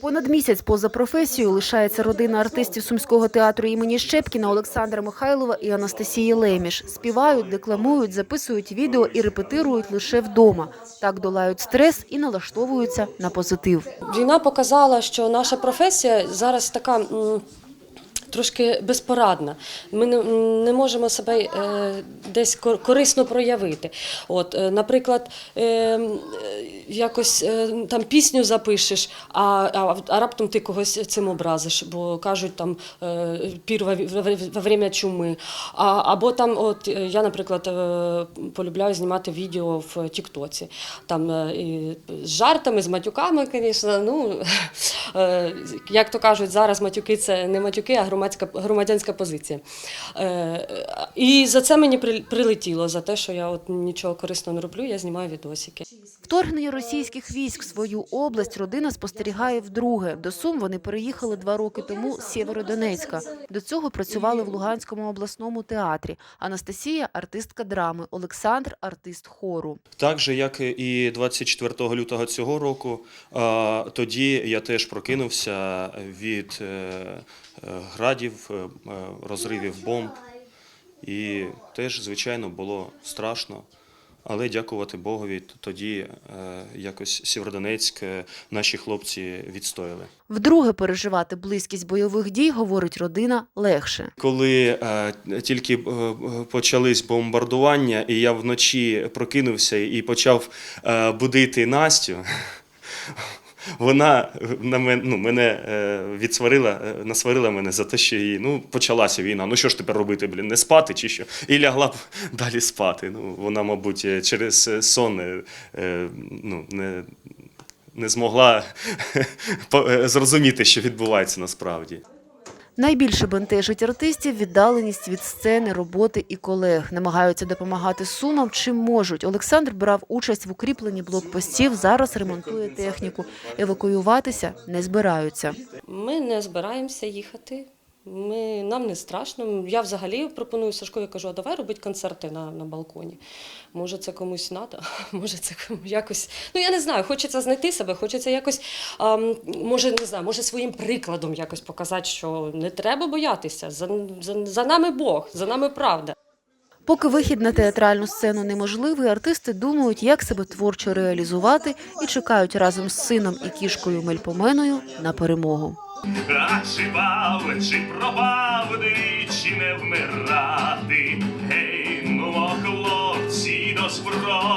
Понад місяць поза професією лишається родина артистів Сумського театру імені Щепкіна Олександра Михайлова і Анастасії Леміш. Співають, декламують, записують відео і репетирують лише вдома. Так долають стрес і налаштовуються на позитив. Війна показала, що наша професія зараз така. Трошки безпорадна. Ми не, не можемо себе е, десь корисно проявити. От, е, наприклад, е, якось е, там пісню запишеш, а, а, а раптом ти когось цим образиш, бо кажуть там е, пір во, время чуми. А, або там, от я, наприклад, е, полюбляю знімати відео в Тіктоці. Там е, з жартами, з матюками, звісно. Ну, е, як то кажуть, зараз матюки це не матюки, а громадська громадянська позиція. Е, І за це мені прилетіло, за те, що я от нічого корисного не роблю, я знімаю відосики. Вторгнення російських військ в свою область родина спостерігає вдруге. До Сум вони переїхали два роки тому з Сєвєродонецька. До цього працювали в Луганському обласному театрі. Анастасія – артистка драми, Олександр – артист хору. Так же, як і 24 лютого цього року, тоді я теж прокинувся від е, градів, е, е, розривів бомб. І теж, звичайно, було страшно. Але дякувати Богові, тоді е, якось Сєвєродонецьк е, наші хлопці відстояли. Вдруге переживати близькість бойових дій, говорить родина, легше. Коли е, тільки е, е, почались бомбардування, і я вночі прокинувся і почав е, будити Настю, вона на мене ну, мене е, відсварила, е, насварила мене за те, що її ну, почалася війна. Ну що ж тепер робити, блін, не спати чи що? І лягла б далі спати. Ну, вона, мабуть, е, через е, сон е, е, ну, не, не змогла е, зрозуміти, що відбувається насправді. Найбільше бентежить артистів віддаленість від сцени, роботи і колег. Намагаються допомагати сумам, чим можуть. Олександр брав участь в укріпленні блокпостів, зараз ремонтує техніку. Евакуюватися не збираються. Ми не збираємося їхати. Ми, нам не страшно. Я взагалі пропоную Сашкові, кажу, а давай робити концерти на, на балконі. Може, це комусь треба, може, це якось. Ну я не знаю, хочеться знайти себе, хочеться якось, ам, може, не знаю, може своїм прикладом якось показати, що не треба боятися. За, за, за нами Бог, за нами правда. Поки вихід на театральну сцену неможливий, артисти думають, як себе творчо реалізувати і чекають разом з сином і кішкою Мельпоменою на перемогу. А чи пав, чи пропав, чи не вмирати? Гей, ну, хлопці, до зброї.